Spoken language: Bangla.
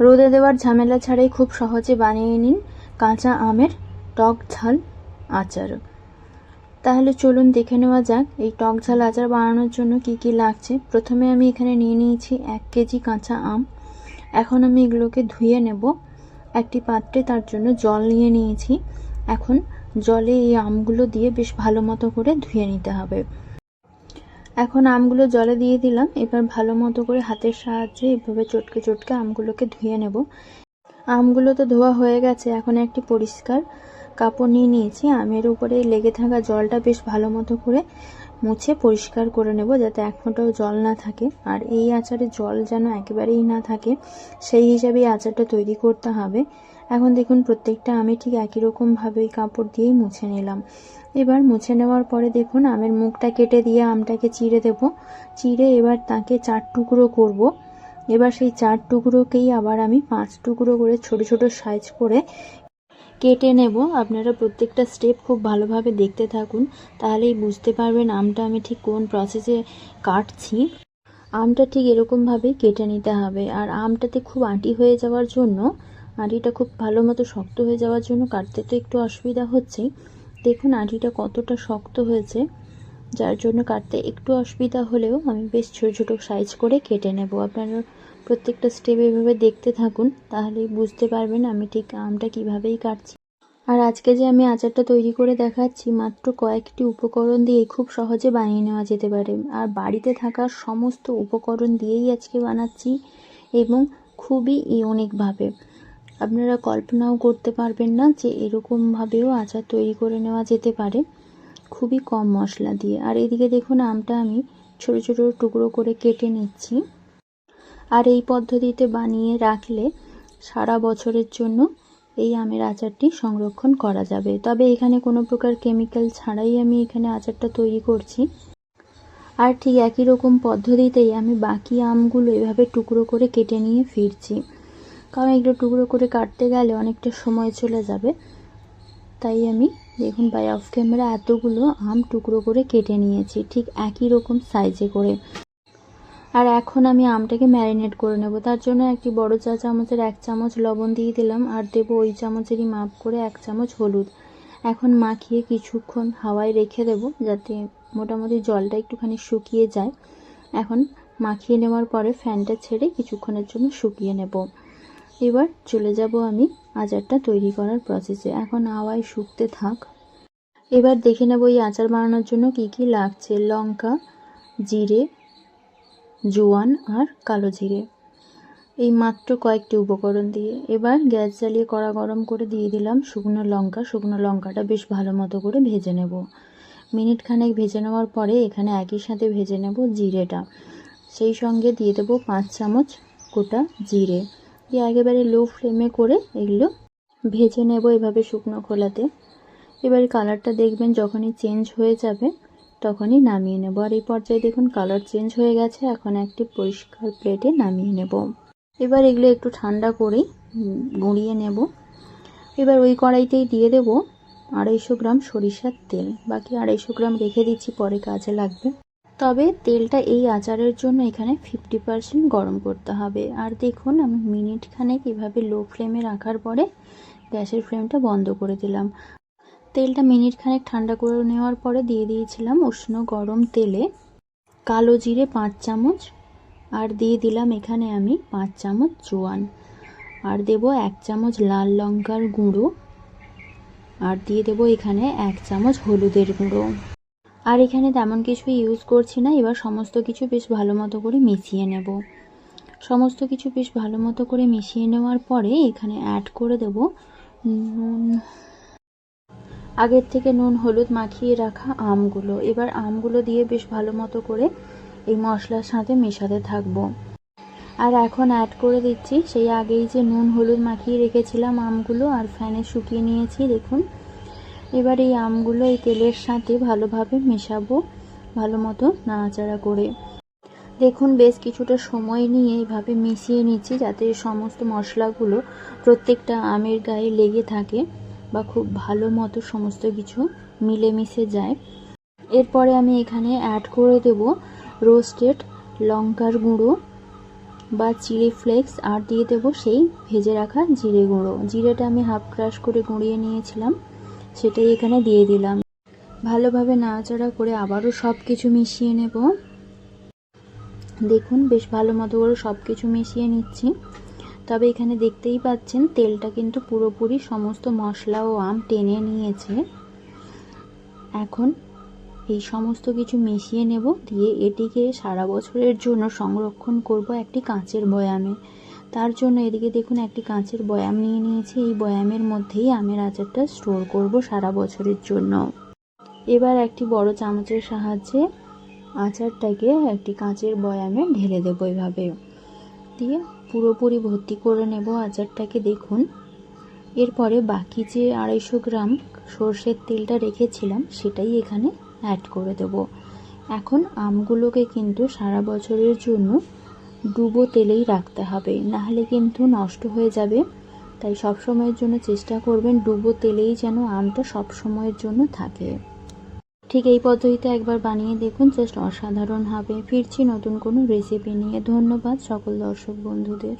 রোদে দেওয়ার ঝামেলা ছাড়াই খুব সহজে বানিয়ে নিন কাঁচা আমের টক ঝাল আচার। তাহলে চলুন দেখে নেওয়া যাক এই টক ঝাল আচার বানানোর জন্য কি কি লাগছে। প্রথমে আমি এখানে নিয়ে নিয়েছি এক কেজি কাঁচা আম। এখন আমি এগুলোকে ধুয়ে নেব। একটি পাত্রে তার জন্য জল নিয়ে নিয়েছি। এখন জলে এই আমগুলো দিয়ে বেশ ভালো মতো করে ধুয়ে নিতে হবে। এখন আমগুলো জলে দিয়ে দিলাম। এবার ভালো মতো করে হাতের সাহায্যে এভাবে চটকে চটকে আমগুলোকে ধুয়ে নেব। আমগুলো তো ধোয়া হয়ে গেছে, এখন একটি পরিষ্কার কাপড় নিয়ে নিয়েছি। আমের উপরে লেগে থাকা জলটা বেশ ভালো মতো করে মুছে পরিষ্কার করে নেব যাতে এক ফোঁটাও জল না থাকে। আর এই আচারে জল যেন একেবারেই না থাকে, সেই হিসাবে আচারটা তৈরি করতে হবে। এখন দেখুন, প্রত্যেকটা আমি ঠিক একই রকমভাবে ওই কাপড় দিয়েই মুছে নিলাম। এবার মুছে নেওয়ার পরে দেখুন, আমের মুখটা কেটে দিয়ে আমটাকে চিড়ে দেব। চিড়ে এবার তাকে চার টুকরো করব। এবার সেই চার টুকরোকেই আবার আমি পাঁচ টুকরো করে ছোট ছোট সাইজ করে কেটে নেব। আপনারা প্রত্যেকটা স্টেপ খুব ভালোভাবে দেখতে থাকুন, তাহলেই বুঝতে পারবেন আমটা আমি ঠিক কোন প্রসেসে কাটছি। আমটা ঠিক এরকমভাবেই কেটে নিতে হবে। আর আমটাতে খুব আঁটি হয়ে যাওয়ার জন্য, আঁটিটা খুব ভালো মতো শক্ত হয়ে যাওয়ার জন্য কাটতে তো একটু অসুবিধা হচ্ছেই দেখুন আঁটিটা কতটা শক্ত হয়েছে, যার জন্য কাটতে একটু অসুবিধা হলেও আমি বেশ ছোটো ছোটো সাইজ করে কেটে নেব। আপনারা প্রত্যেকটা স্টেপ এভাবে দেখতে থাকুন তাহলেই বুঝতে পারবেন আমি ঠিক আমটা কীভাবেই কাটছি। আর আজকে যে আমি আচারটা তৈরি করে দেখাচ্ছি, মাত্র কয়েকটি উপকরণ দিয়ে খুব সহজে বানিয়ে নেওয়া যেতে পারে। আর বাড়িতে থাকা সমস্ত উপকরণ দিয়েই আজকে বানাচ্ছি এবং খুবই ইউনিকভাবে আপনারা কল্পনাও করতে পারবেন না যে এরকমভাবেও আচার তৈরি করে নেওয়া যেতে পারে, খুবই কম মশলা দিয়ে। আর এদিকে দেখুন আমটা আমি ছোটো ছোটো টুকরো করে কেটে নিচ্ছি। আর এই পদ্ধতিতে বানিয়ে রাখলে সারা বছরের জন্য এই আমের আচারটি সংরক্ষণ করা যাবে। তবে এখানে কোনো প্রকার কেমিক্যাল ছাড়াই আমি এখানে আচারটা তৈরি করছি। আর ঠিক একই রকম পদ্ধতিতেই আমি বাকি আমগুলো এভাবে টুকরো করে কেটে নিয়ে ফিরছি। কারণ এগুলো টুকরো করে কাটতে গেলে অনেকটা সময় চলে যাবে। তাই আমি দেখুন বাই অফ ক্যামেরা এতগুলো আম টুকরো করে কেটে নিয়েছি। ঠিক একই রকম সাইজে করে। আর এখন আমি আমটাকে ম্যারিনেট করে নেব। তার জন্য একটি বড় চা চামচের এক চামচ লবণ দিয়ে দিলাম আর দেবো ওই চামচেরই মাপ করে এক চামচ হলুদ। এখন মাখিয়ে কিছুক্ষণ হাওয়ায় রেখে দেব যাতে মোটামুটি জলটা একটুখানি শুকিয়ে যায়। এখন মাখিয়ে নেওয়ার পরে ফ্যানটা ছেড়ে কিছুক্ষণের জন্য শুকিয়ে নেব। এবার চলে যাব আমি আচারটা তৈরি করার প্রসেসে এখন হাওয়ায় শুকতে থাক। এবার দেখে নেব এই আচার বানানোর জন্য কি কি লাগছে। লঙ্কা, জিরে জোয়ান আর কালো জিরে। এই মাত্র কয়েকটি উপকরণ দিয়ে এবার গ্যাস জ্বালিয়ে কড়া গরম করে দিয়ে দিলাম শুকনো লঙ্কা। শুকনো লঙ্কাটা বেশ ভালো মতো করে ভেজে নেব। মিনিট খানেক ভেজে নেওয়ার পরে এখানে একই সাথে ভেজে নেব জিরেটা। সেই সঙ্গে দিয়ে দেবো পাঁচ চামচ গোটা জিরে। দিয়ে একেবারে লো ফ্লেমে করে এগুলো ভেজে নেব এভাবে শুকনো খোলাতে। এবার কালারটা দেখবেন যখনই চেঞ্জ হয়ে যাবে তখনই নামিয়ে নেব। আর এই পর্যায়ে দেখুন কালার চেঞ্জ হয়ে গেছে। এখন একটি পরিষ্কার প্লেটে নামিয়ে নেব। এবার এগুলো একটু ঠান্ডা করেই গুঁড়িয়ে নেব। এবার ওই কড়াইতেই দিয়ে দেব আড়াইশো গ্রাম সরিষার তেল। বাকি আড়াইশো গ্রাম রেখে দিচ্ছি, পরে কাজে লাগবে। তবে তেলটা এই আচারের জন্য এখানে ফিফটি পারসেন্ট গরম করতে হবে। আর দেখুন, আমি মিনিট খানেক লো ফ্লেমে রাখার পরে গ্যাসের ফ্লেমটা বন্ধ করে দিলাম। তেলটা মিনিট খানেক ঠান্ডা করে নেওয়ার পরে দিয়ে দিয়েছিলাম উষ্ণ গরম তেলে কালো জিরে পাঁচ চামচ, আর দিয়ে দিলাম এখানে আমি পাঁচ চামচ জোয়ান। আর দেব এক চামচ লাল লঙ্কার গুঁড়ো, আর দিয়ে দেব এখানে এক চামচ হলুদের গুঁড়ো। আর এখানে তেমন কিছু ইউজ করছি না, এবার সমস্ত কিছু বেশ ভালো মতো করে মিশিয়ে নেব। সমস্ত কিছু বেশ ভালো মতো করে মিশিয়ে নেওয়ার পরে এখানে অ্যাড করে দেব নুন আগের থেকে নুন, হলুদ মাখিয়ে রাখা আমগুলো। এবার আমগুলো দিয়ে বেশ ভালো মতো করে এই মশলার সাথে মেশাতে থাকব। আর এখন অ্যাড করে দিচ্ছি সেই আগেই যে নুন, হলুদ মাখিয়ে রেখেছিলাম আমগুলো আর ফ্যানে শুকিয়ে নিয়েছি, দেখুন। এবার এই আমগুলো এই তেলের সাথে ভালোভাবে মেশাবো, ভালো মতো নাড়াচাড়া করে। দেখুন, বেশ কিছুটা সময় নিয়ে এইভাবে মিশিয়ে নিচ্ছি যাতে সমস্ত মশলাগুলো প্রত্যেকটা আমের গায়ে লেগে থাকে। বা খুব ভালো মতো সমস্ত কিছু মিলেমিশে যায়। এরপরে আমি এখানে অ্যাড করে দেব রোস্টেড লঙ্কার গুঁড়ো বা চিলি ফ্লেক্স আর দিয়ে দেবো সেই ভেজে রাখা জিরে গুঁড়ো। জিরেটা আমি হাফ ক্রাশ করে গুঁড়িয়ে নিয়েছিলাম, সেটাই এখানে দিয়ে দিলাম। ভালোভাবে নাড়াচাড়া করে আবারও সব কিছু মিশিয়ে নেব। দেখুন, বেশ ভালো মতো করে সব কিছু মিশিয়ে নিচ্ছি। তবে এখানে দেখতেই পাচ্ছেন তেলটা কিন্তু পুরোপুরি সমস্ত মশলা ও আম টেনে নিয়েছে। এখন এই সমস্ত কিছু মিশিয়ে নেব, দিয়ে এটিকে সারা বছরের জন্য সংরক্ষণ করব একটি কাঁচের বয়ামে। তার জন্য এদিকে দেখুন একটি কাঁচের বয়াম নিয়ে নিয়েছি, এই বয়ামের মধ্যেই আমের আচারটা স্টোর করব সারা বছরের জন্য। এবার একটি বড় চামচের সাহায্যে আচারটাকে একটি কাঁচের বয়ামে ঢেলে দেবো এভাবে। দিয়ে পুরোপুরি ভর্তি করে নেব আচারটাকে দেখুন। এরপরে বাকি যে আড়াইশো গ্রাম সর্ষের তেলটা রেখেছিলাম, সেটাই এখানে অ্যাড করে দেব। এখন আমগুলোকে কিন্তু সারা বছরের জন্য ডুবো তেলেই রাখতে হবে, নাহলে কিন্তু নষ্ট হয়ে যাবে। তাই সব সময়ের জন্য চেষ্টা করবেন ডুবো তেলেই যেন আমটা সব সময়ের জন্য থাকে। ঠিক এই পদ্ধতিতে একবার বানিয়ে দেখুন, জাস্ট অসাধারণ হবে। ফিরছি নতুন কোনো রেসিপি নিয়ে। ধন্যবাদ সকল দর্শক বন্ধুদের।